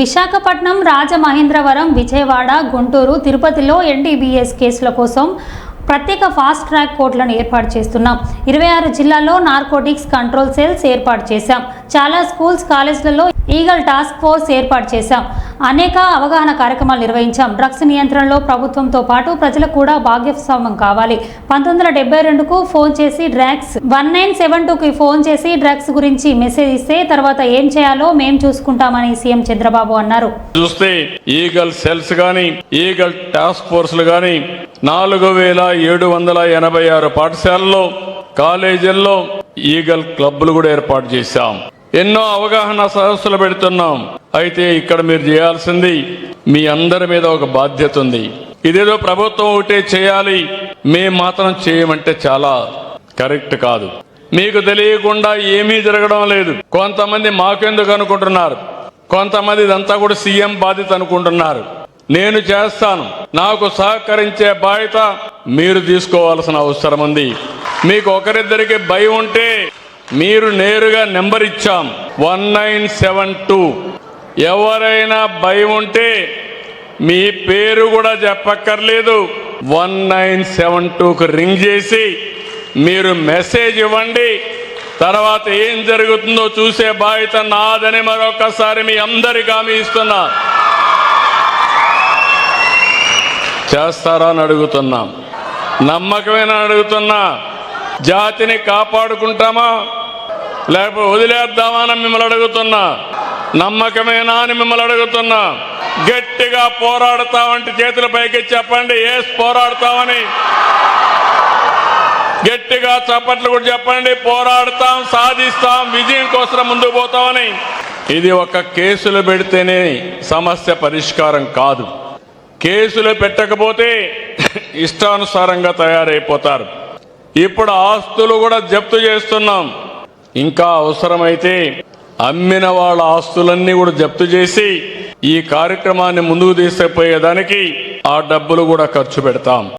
విశాఖపట్నం రాజమహేంద్రవరం విజయవాడ గుంటూరు తిరుపతిలో ఎన్డీబీఎస్ కేసుల కోసం ప్రత్యేక ఫాస్ట్ ట్రాక్ కోర్టులను ఏర్పాటు చేస్తున్నాం. ఇరవై ఆరు జిల్లాల్లో నార్కోటిక్స్ కంట్రోల్ సెల్స్ ఏర్పాటు చేశాం. చాలా స్కూల్స్ కాలేజీలలో ఈగల్ టాస్క్ ఫోర్స్ ఏర్పాటు చేశాం. అనేక అవగాహన కార్యక్రమాలు నిర్వహించాం. డ్రగ్స్ నియంత్రణలో ప్రభుత్వంతో పాటు ప్రజలకు కూడా భాగ్యస్వామ్యం కావాలి. పంతొమ్మిది వందల డెబ్బై రెండుకు ఫోన్ చేసి డ్రగ్స్ వన్ నైన్ సెవెన్ టూకి ఫోన్ చేసి డ్రగ్స్ గురించి మెసేజ్ ఇస్తే తర్వాత ఏం చేయాలో మేం చూసుకుంటామని సీఎం చంద్రబాబు అన్నారు. చూస్తే ఈగల్ సెల్స్ గాని ఈగల్ టాస్క్ ఫోర్స్లు గాని నాలుగు వేల ఏడు వందల ఎనభై ఆరు పాఠశాలల్లో కాలేజీల్లో ఈగల్ క్లబ్లు కూడా ఏర్పాటు చేశాం. ఎన్నో అవగాహన సదస్సులు పెడుతున్నాం. అయితే ఇక్కడ మీరు చేయాల్సింది మీ అందరి మీద ఒక బాధ్యత ఉంది. ఇదేదో ప్రభుత్వం ఒకటే చేయాలి. మేం మాత్రం చేయమంటే చాలా కరెక్ట్ కాదు. మీకు తెలియకుండా ఏమీ జరగడం లేదు. కొంతమంది మాకెందుకు అనుకుంటున్నారు? కొంతమంది ఇదంతా కూడా సీఎం బాధ్యత అనుకుంటున్నారు. నేను చేస్తాను. నాకు సహకరించే బాధ్యత మీరు తీసుకోవాల్సిన అవసరం ఉంది. మీకు ఒకరిద్దరికి భయం ఉంటే మీరు నేరుగా నెంబర్ ఇచ్చాం. One nine seven two. ఎవరైనా భయం ఉంటే మీ పేరు కూడా చెప్పక్కర్లేదు. వన్ నైన్ సెవెన్ టూకు రింగ్ చేసి మీరు మెసేజ్ ఇవ్వండి. తర్వాత ఏం జరుగుతుందో చూసే బాధ్యత నాదని మరొకసారి మీ అందరికి హామీ ఇస్తున్నా. చేస్తారా అని అడుగుతున్నాం. నమ్మకమేనా అడుగుతున్నా. జాతిని కాపాడుకుంటామా? లేకపోతే వదిలేద్దామా అని మిమ్మల్ని అడుగుతున్నా. నమ్మకమేనా అని మిమ్మల్ని అడుగుతున్నా. గట్టిగా పోరాడతామంటే చేతుల పైకి చెప్పండి. ఏ పోరాడతామని గట్టిగా చప్పట్లు కూడా చెప్పండి. పోరాడతాం సాధిస్తాం విజయం కోసం ముందుకు పోతామని. ఇది ఒక కేసులు పెడితేనే సమస్య పరిష్కారం కాదు. కేసులు పెట్టకపోతే ఇష్టానుసారంగా తయారైపోతారు. ఇప్పుడు ఆస్తులు కూడా జప్తు చేస్తున్నాం. ఇంకా అవసరమైతే అమ్మిన వాళ్ళ ఆస్తులన్నీ కూడా జప్తు చేసి ఈ కార్యక్రమాన్ని ముందుకు తీసుకుపోయేదానికి ఆ డబ్బులు కూడా ఖర్చు పెడతాం.